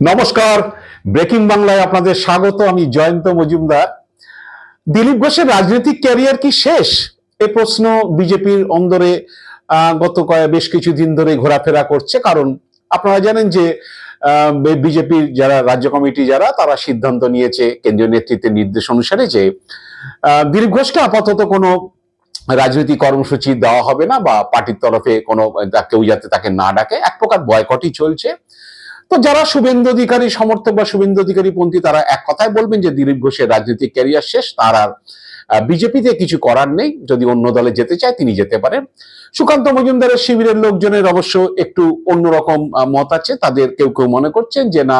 নমস্কার। ব্রেকিং বাংলায় আপনাদের স্বাগত, আমি জয়ন্ত মজুমদার। দিলীপ ঘোষের রাজনৈতিক ক্যারিয়ার কি শেষ? এ প্রশ্ন বিজেপির অন্দরে গত কয়েক, বেশ কিছুদিন ধরে ঘোরাফেরা করছে। কারণ আপনারা জানেন যে বিজেপির যারা রাজ্য কমিটি যারা, তারা সিদ্ধান্ত নিয়েছে কেন্দ্রীয় নেতৃত্বের নির্দেশ অনুসারে যে দিলীপ ঘোষকে আপাতত কোনো রাজনৈতিক কর্মসূচি দেওয়া হবে না বা পার্টির তরফে কোনো কেউ যাতে তাকে না ডাকে। এক প্রকার বয়কটই চলছে। তো যারা শুভেন্দু অধিকারী, সমর্থক বা শুভেন্দু অধিকারী পন্থী, তারা এক কথায় বলবেন যে দিলীপ ঘোষের রাজনৈতিক ক্যারিয়ার শেষ, তার আর বিজেপিতে কিছু করার নেই। যদি অন্য দলে যেতে চায়, তিনি যেতে পারেন। সুকান্ত মজুমদারের শিবিরের লোকজনের অবশ্য একটু অন্যরকম মত আছে। তাদের কেউ কেউ মনে করছেন যে, না,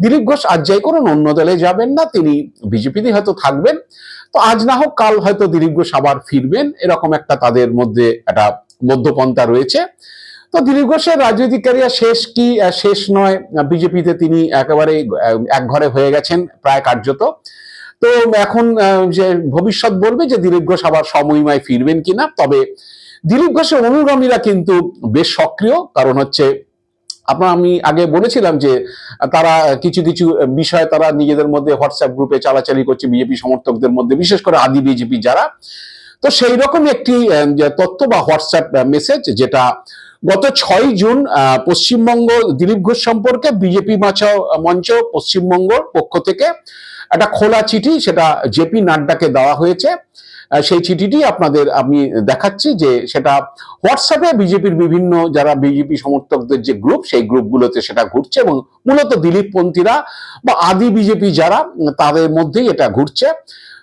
দিলীপ ঘোষ আজ যাই করুন, অন্য দলে যাবেন না। তিনি বিজেপিতে হয়তো থাকবেন। তো আজ না হোক, কাল হয়তো দিলীপ ঘোষ আবার ফিরবেন। এরকম একটা তাদের মধ্যে একটা মধ্যপন্থা রয়েছে। তো দিলীপ ঘোষের রাজনৈতিক ক্যারিয়ার শেষ কি শেষ নয় বিজেপিতে তিনি একেবারে এক ঘরে হয়ে গেছেন প্রায় কার্যত। তো এখন যে ভবিষ্যৎ বলবে যে দিলীপ ঘোষ আবার সময় ফিরবেন কিনা, তবে দিলীপ ঘোষের অনুগামীরা কিন্তু বেশ সক্রিয়। কারণ হচ্ছে, আপনার আমি আগে বলেছিলাম যে তারা কিছু কিছু বিষয় তারা নিজেদের মধ্যে হোয়াটসঅ্যাপ গ্রুপে চালাচালি করছে, বিজেপি সমর্থকদের মধ্যে, বিশেষ করে আদি বিজেপি যারা। তো সেই রকম একটি তথ্য বা হোয়াটসঅ্যাপ মেসেজ যেটা গত ছয় জুন পশ্চিমবঙ্গ দিলীপ ঘোষ সম্পর্কে বিজেপি বাঁচাও মঞ্চ পশ্চিমবঙ্গর পক্ষ থেকে একটা খোলা চিঠি, সেটা জেপি নাড্ডাকে দেওয়া হয়েছে। সেই চিঠিটি আপনাদের আমি দেখাচ্ছি যে সেটা হোয়াটসঅ্যাপে বিজেপির বিভিন্ন যারা বিজেপি সমর্থকদের যে গ্রুপ, সেই গ্রুপগুলোতে সেটা ঘুরছে এবং মূলত দিলীপ পন্থীরা বা আদি বিজেপি যারা, তাদের মধ্যেই এটা ঘুরছে।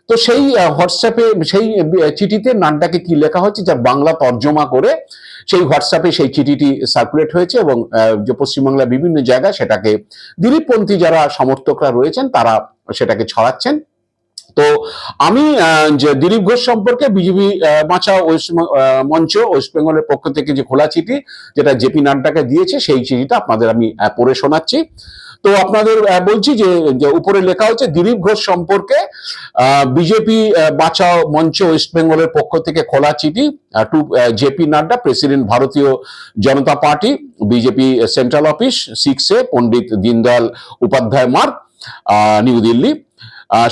তো সেই হোয়াটসঅ্যাপে সেই চিঠিতে নাড্ডাকে কি লেখা হচ্ছে যা বাংলা তর্জমা করে সেই হোয়াটসঅ্যাপে সেই চিঠিটি সার্কুলেট হয়েছে এবং যে পশ্চিমবাংলার বিভিন্ন জায়গায় সেটাকে দিলীপপন্থী যারা সমর্থকরা রয়েছেন, তারা সেটাকে ছড়াচ্ছেন। তো আমি যে দিলীপ ঘোষ সম্পর্কে বিজেপি বাঁচাও ওয়েস্ট মঞ্চ, ওয়েস্ট বেঙ্গলের পক্ষ থেকে যে খোলা চিঠি, যেটা জেপি নাড্ডাকে দিয়েছে, সেই চিঠিটা আপনাদের আমি পড়ে শোনাচ্ছি। তো আপনাদের বলছি যে উপরে লেখা হচ্ছে, দিলীপ ঘোষ সম্পর্কে বিজেপি বাঁচাও মঞ্চ, ওয়েস্ট বেঙ্গলের পক্ষ থেকে খোলা চিঠি two JP Nadda, president Bharatiya Janata Party, BJP central office, সিক্সে পণ্ডিত দীনদয়াল উপাধ্যায় মার্গ নিউ দিল্লি।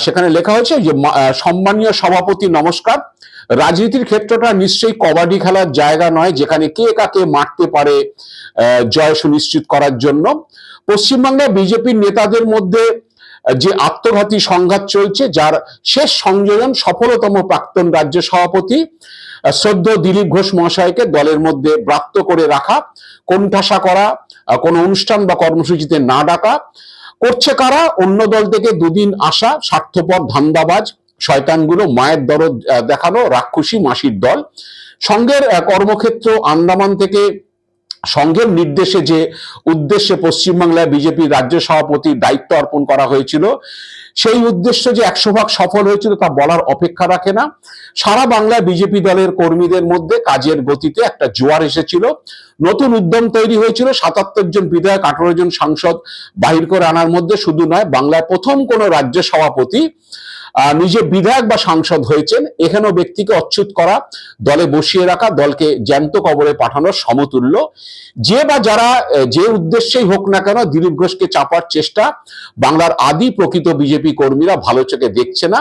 সেখানে লেখা হয়েছে যে সম্মানীয় সভাপতি নমস্কার। রাজনীতির ক্ষেত্রটা নিশ্চয়ই কবাডি খেলার জায়গা নয়, যেখানে কে কাকে মারতে পারে জয় সুনিশ্চিত করার জন্য। পশ্চিমবাংলায় বিজেপির নেতাদের মধ্যে যে আত্মঘাতী সংঘাত চলছে, যার শেষ সংযোজন সফলতম প্রাক্তন রাজ্য সভাপতি শ্রদ্ধ দিলীপ ঘোষ মহাশয়কে দলের মধ্যে ব্রাত্য করে রাখা, কোণঠাসা করা কোনো অনুষ্ঠান বা কর্মসূচিতে না ডাকা করছে কারা? অন্য দল থেকে দুদিন আসা স্বার্থপর ধান্দাবাজ, শয়তানগুলো, মায়ের দরদ দেখানো রাক্ষসী মাসির দল। সঙ্গের কর্মক্ষেত্র আন্দামান থেকে সংঘের নির্দেশে যে উদ্দেশ্যে পশ্চিমবাংলায় বিজেপি রাজ্য সভাপতির দায়িত্ব অর্পণ করা হয়েছিল, সেই উদ্দেশ্য যে একশো ভাগ সফল হয়েছিল তা বলার অপেক্ষা রাখে না। সারা বাংলায় বিজেপি দলের কর্মীদের মধ্যে কাজের গতিতে একটা জোয়ার এসেছিল। নতুন উদ্যম তৈরি হয়েছিল, সাতাত্তর জন বিধায়ক, আঠারো জন সাংসদ বাহির করে আনার মধ্যে শুধু নয়, বাংলায় প্রথম কোন রাজ্য সভাপতি নিজে বিধায়ক বা সাংসদ হয়েছেন, এখানেও ব্যক্তিকে অচ্যুত করা, দলে বসিয়ে রাখা, দলকে জ্যান্ত কবরে পাঠানোর সমতুল্য। যে বা যারা যে উদ্দেশ্যেই হোক না কেন, দিলীপ ঘোষকে চাপার চেষ্টা, বাংলার আদি প্রকৃত বিজেপি কর্মীরা ভালো চোখে দেখছে না।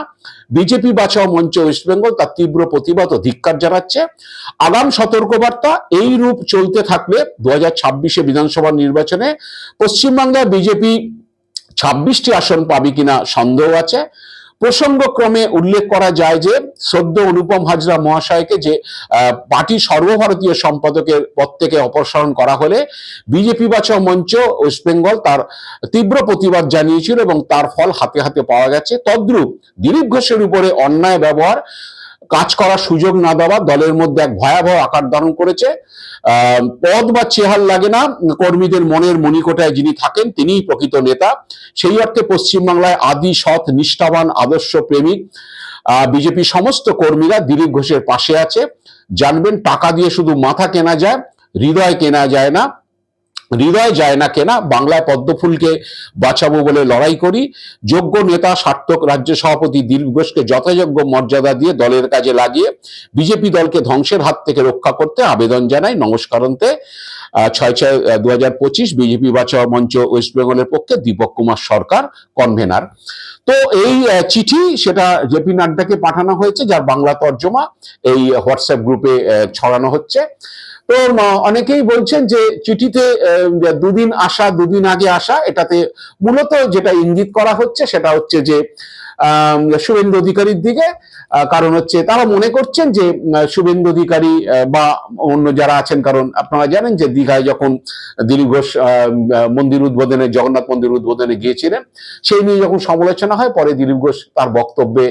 বিজেপি বাঁচাও মঞ্চ ওয়েস্ট বেঙ্গল তার তীব্র প্রতিবাদ ও ধিক্কার জানাচ্ছে। আগাম সতর্কবার্তা, এই রূপ চলতে থাকলে দু হাজার ছাব্বিশে বিধানসভা নির্বাচনে পশ্চিমবাংলায় বিজেপি ছাব্বিশটি আসন পাবে কিনা সন্দেহ আছে। প্রসঙ্গক্রমে উল্লেখ করা যায় যে সদ্য অনুপম হাজরা মহাশয়কে যে পার্টি সর্বভারতীয় সম্পাদকের পদ থেকে অপসারণ করা হলে বিজেপি বাচক মঞ্চ ওয়েস্টবেঙ্গল তার তীব্র প্রতিবাদ জানিয়েছিল এবং তার ফল হাতে হাতে পাওয়া গেছে। তদ্রূপ দিলীপ ঘোষের উপরে অন্যায় ব্যবহার কাজ করার সুযোগ না দেওয়া দলের মধ্যে এক ভয়াবহ আকার ধারণ করেছে। পদ বা চেহার লাগে না, কর্মীদের মনের মণিকোটায় যিনি থাকেন তিনিই প্রকৃত নেতা। সেই অর্থে পশ্চিমবাংলায় আদি, সৎ, নিষ্ঠাবান, আদর্শ প্রেমিক। বিজেপি সমস্ত কর্মীরা দিলীপ ঘোষের পাশে আছে। জানবেন, টাকা দিয়ে শুধু মাথা কেনা যায়, হৃদয় কেনা যায় না। হৃদয় যায় না কেনা, বাংলায় পদ্মফুলকে বাঁচাবো বলে লড়াই করি। যোগ্য নেতা, সার্থক রাজ্য সভাপতি দিলীপ ঘোষকে যথাযোগ্য মর্যাদা দিয়ে দলের কাজে লাগিয়ে বিজেপি দলকে ধ্বংসের হাত থেকে রক্ষা করতে আবেদন জানাই নমস্কারান্তে। ছয় ছয় দু বিজেপি বাঁচাও মঞ্চ ওয়েস্ট বেঙ্গলের পক্ষে দীপক কুমার সরকার কনভেনার। তো এই চিঠি সেটা জেপি নাড্ডাকে পাঠানো হয়েছে, যার বাংলা তর্জমা এই হোয়াটসঅ্যাপ গ্রুপে ছড়ানো হচ্ছে। তো অনেকেই বলছেন যে চিঠিতে দুদিন আসা, দুদিন আগে আসা, এটাতে মূলত যেটা ইঙ্গিত করা হচ্ছে সেটা হচ্ছে যে শুভেন্দু অধিকারীর দিকে কারণ হচ্ছে তারা মনে করছেন যে শুভেন্দু অধিকারী বা অন্য যারা আছেন, কারণ আপনারা জানেন যে দীঘায় যখন দিলীপ ঘোষ মন্দির উদ্বোধনে, জগন্নাথ মন্দির উদ্বোধনে গিয়েছিলেন, সেই নিয়ে যখন সমালোচনা হয়, পরে দিলীপ ঘোষ তার বক্তব্যে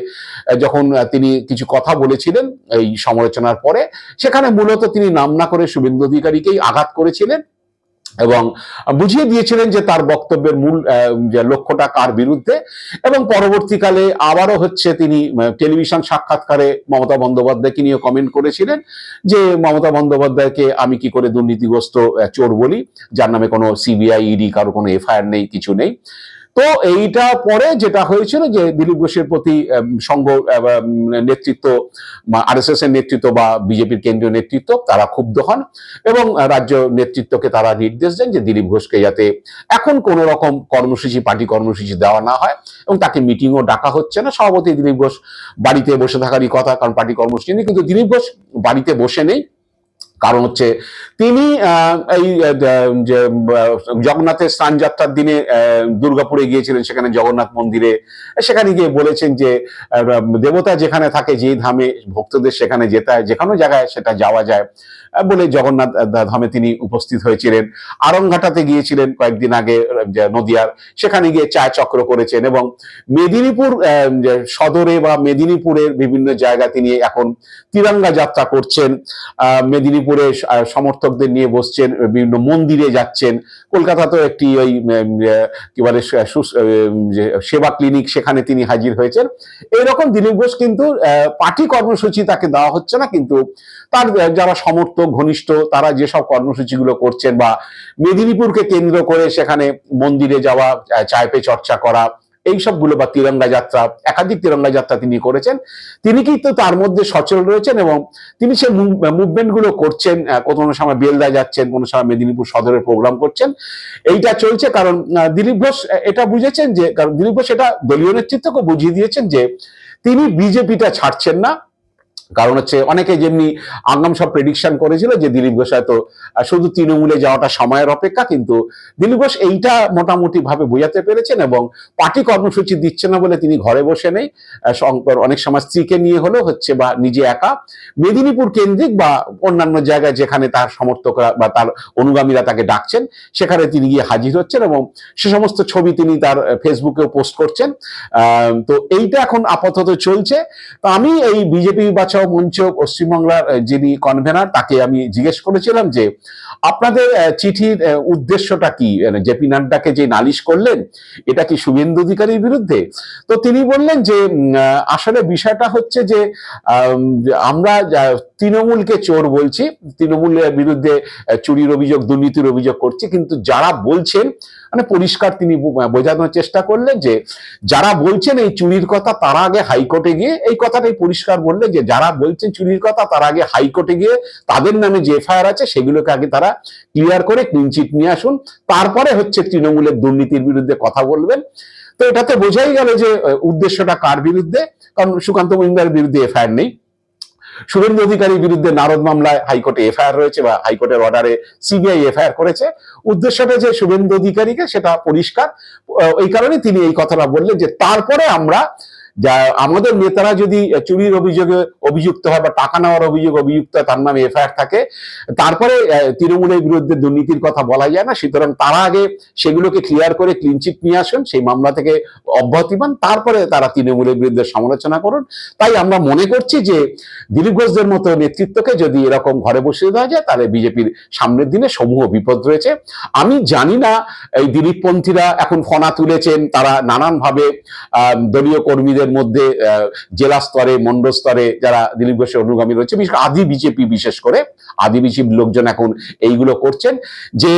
যখন তিনি কিছু কথা বলেছিলেন, এই সমালোচনার পরে, সেখানে মূলত তিনি নাম না করে শুভেন্দু অধিকারীকেই আঘাত করেছিলেন এবং বুঝিয়ে দিয়েছিলেন যে তার বক্তব্যের মূল যে লক্ষ্যটা কার বিরুদ্ধে। এবং পরবর্তীকালে আবারও হচ্ছে তিনি টেলিভিশন সাক্ষাৎকারে মমতা বন্দ্যোপাধ্যায়কে নিয়ে কমেন্ট করেছিলেন যে, মমতা বন্দ্যোপাধ্যায়কে আমি কি করে দুর্নীতিগ্রস্ত চোর বলি? যার নামে কোনো সিবিআই ইডি কারও কোনো এফআইআর নেই, কিছু নেই। তো এইটা পরে যেটা হয়েছিল যে দিলীপ ঘোষের প্রতি সংঘ নেতৃত্ব আরএসএস এর নেতৃত্ব বা বিজেপির কেন্দ্রীয় নেতৃত্ব, তারা ক্ষুব্ধ হন এবং রাজ্য নেতৃত্বকে তারা নির্দেশ দেন যে দিলীপ ঘোষকে যাতে এখন কোন রকম কর্মসূচি, পার্টি কর্মসূচি দেওয়া না হয় এবং তাকে মিটিংও ডাকা হচ্ছে না। সভাপতি দিলীপ ঘোষ বাড়িতে বসে থাকারই কথা, কারণ পার্টি কর্মসূচি নেই। কিন্তু দিলীপ ঘোষ বাড়িতে বসে নেই। কারণ হচ্ছে তিনি এই যে জগন্নাথের স্নান যাত্রার দিনে দুর্গাপুরে গিয়েছিলেন সেখানে জগন্নাথ মন্দিরে। সেখানে গিয়ে বলেছেন যে দেবতা যেখানে থাকে যেই ধামে ভক্তদের সেখানে যেতে হয় যে কোনো জায়গায় সেটা যাওয়া যায় বলে জগন্নাথ ধামে তিনি উপস্থিত হয়েছিলেন। আরংঘাটাতে গিয়েছিলেন কয়েকদিন আগে নদিয়ার। সেখানে গিয়ে চায় চক্র করেছেন এবং মেদিনীপুর সদরে বা মেদিনীপুরের বিভিন্ন জায়গা তিনি এখন তিরঙ্গা যাত্রা করছেন। আহ, মেদিনীপুরে সমর্থকদের নিয়ে বসছেন বিভিন্ন মন্দিরে যাচ্ছেন। কলকাতাতেও একটি ওই কি বলে সেবা ক্লিনিক সেখানে তিনি হাজির হয়েছেন। এইরকম দিলীপ ঘোষ কিন্তু পার্টি কর্মসূচি তাকে দেওয়া হচ্ছে না কিন্তু তার যারা সমর্থক ঘনিষ্ঠ তারা যেসব কর্মসূচিগুলো করছেন বা মেদিনীপুরকে কেন্দ্র করে সেখানে মন্দিরে যাওয়া আহ, চায় পে চর্চা করা এই সবগুলো বা তিরঙ্গা যাত্রা, একাধিক তিরঙ্গা যাত্রা তিনি করেছেন। তিনি কিন্তু তার মধ্যে সচল রয়েছেন এবং তিনি সেই মুভমেন্টগুলো করছেন। কোনো সময় বেলদা যাচ্ছেন কোনো সময় মেদিনীপুর সদরের প্রোগ্রাম করছেন। এইটা চলছে কারণ দিলীপ ঘোষ এটা বুঝেছেন যে, কারণ দিলীপ ঘোষ এটা দলীয় নেতৃত্বকে বুঝিয়ে দিয়েছেন যে তিনি বিজেপিটা ছাড়ছেন না। কারণ হচ্ছে অনেকে যেমনি আগাম সব প্রেডিকশন করেছিল যে দিলীপ ঘোষ হয়তো শুধু তৃণমূলে যাওয়াটা সময়ের অপেক্ষা, কিন্তু দিলীপ ঘোষ এইটা মোটামুটি ভাবে বোঝাতে পেরেছেন এবং পার্টি কর্মসূচি দিচ্ছে না বলে তিনি ঘরে বসে নেই। অনেক সময় স্ত্রীকে নিয়ে হলেও হচ্ছে বা নিজে একা। মেদিনীপুর কেন্দ্রিক বা অন্যান্য জায়গায় যেখানে তার সমর্থকরা বা তার অনুগামীরা তাকে ডাকছেন, সেখানে তিনি গিয়ে হাজির হচ্ছেন এবং সে সমস্ত ছবি তিনি তার ফেসবুকেও পোস্ট করছেন। তো এইটা এখন আপাতত চলছে। তো আমি এই বিজেপি বাঁচাও মঞ্চ পশ্চিমবাংলার যিনি কনভেনার তাকে আমি জিজ্ঞেস করেছিলাম যে আপনাদের চিঠির উদ্দেশ্যটা কি? মানে জেপি নাড্ডাকে যে নালিশ করলেন এটা কি শুভেন্দু অধিকারীর বিরুদ্ধে? তো তিনি বললেন যে আসলে বিষয়টা হচ্ছে যে আম, আমরা তৃণমূলকে চোর বলছি, তৃণমূলের বিরুদ্ধে চুরির অভিযোগ, দুর্নীতির অভিযোগ করছি, কিন্তু যারা বলছেন মানে পরিষ্কার তিনি বোঝানোর চেষ্টা করলেন যে, যারা বলছেন এই চুরির কথা, তারা আগে হাইকোর্টে গিয়ে, এই কথাটাই পরিষ্কার বললেন যে, যারা বলছেন চুরির কথা, তারা আগে হাইকোর্টে গিয়ে, তাদের নামে যে এফআইআর আছে, সেগুলোকে আগে তারা ক্লিয়ার করে ক্লিনচিট নিয়ে আসুন। তারপরে হচ্ছে তৃণমূলের দুর্নীতির বিরুদ্ধে কথা বলবেন। তো এটাতে বোঝাই গেল যে উদ্দেশ্যটা কার বিরুদ্ধে? কারণ সুকান্ত মজুমদারের বিরুদ্ধে এফআইআর নেই। শুভেন্দু অধিকারীর বিরুদ্ধে নারদ মামলায় হাইকোর্টে এফআইআর রয়েছে বা হাইকোর্টের অর্ডারে সিবিআই এফআইআর করেছে। উদ্দেশ্যটা যে শুভেন্দু অধিকারীকে সেটা পরিষ্কার এই কারণে তিনি এই কথাটা বললেন যে তারপরে আমরা যা আমাদের নেতারা যদি চুরির অভিযোগে অভিযুক্ত হয় বা টাকা নেওয়ার অভিযোগ অভিযুক্ত হয়, তার নামে এফআইআর থাকে। তারপরে তৃণমূলের বিরুদ্ধে দুর্নীতির কথা বলা যায় না। সুতরাং তারা আগে সেগুলোকে ক্লিয়ার করে ক্লিনচিট নিয়ে আসুন, সেই মামলা থেকে অব্যাহতি পান। তারপরে তারা তৃণমূলের বিরুদ্ধে সমালোচনা করুন। তাই আমরা মনে করছি যে, দিলীপ ঘোষদের মতো নেতৃত্বকে যদি এরকম ঘরে বসিয়ে দেওয়া যায়, তাহলে বিজেপির সামনের দিনে সমূহ বিপদ রয়েছে। আমি জানি না, এই দিলীপপন্থীরা এখন ফনা তুলেছেন, তারা নানানভাবে দলীয় কর্মীদের অনুগামীদের মধ্যে জেলা স্তরে, মন্ডল স্তরে যারা দিলীপ ঘোষের অনুগামী রয়েছে, বিশেষ আদি বিজেপি বিশেষ করে, আদি বিজেপি লোকজন এখন এইগুলো করছেন যে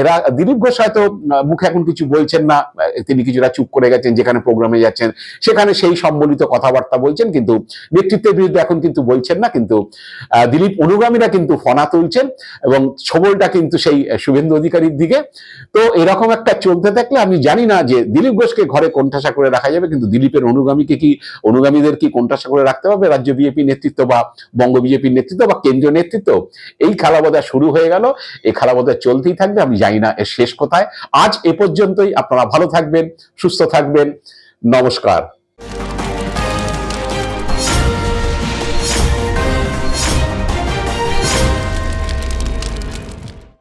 এরা, দিলীপ ঘোষ হয়তো মুখে এখন কিছু বলছেন না তিনি কিছুটা চুপ করে গেছেন, যেখানে প্রোগ্রামে যাচ্ছেন, সেখানে সেই সম্বলিত কথাবার্তা বলছেন, কিন্তু নেতৃত্বের বিরুদ্ধে এখন কিন্তু বলছেন না, কিন্তু দিলীপ অনুগামীরা কিন্তু ফনা তুলছেন এবং ছবলটা কিন্তু সেই শুভেন্দু অধিকারীর দিকে। তো এরকম একটা চলতে থাকলে আমি জানি না যে দিলীপ ঘোষকে ঘরে কোণঠাসা করে রাখা যাবে, কিন্তু দিলীপের অনুগামীকে কি, অনুগামীদের কি কোনটা করে রাখতে হবে? রাজ্য বিজেপি নেতৃত্ব বা বঙ্গ বিজেপির নেতৃত্ব বা কেন্দ্রীয় নেতৃত্ব? এই খেলা শুরু হয়ে গেল। এই খেলা চলতেই থাকবে। আমি জানি না এর শেষ কোথায়। আজ এ পর্যন্তই। আপনারা ভালো থাকবেন, সুস্থ থাকবেন। নমস্কার।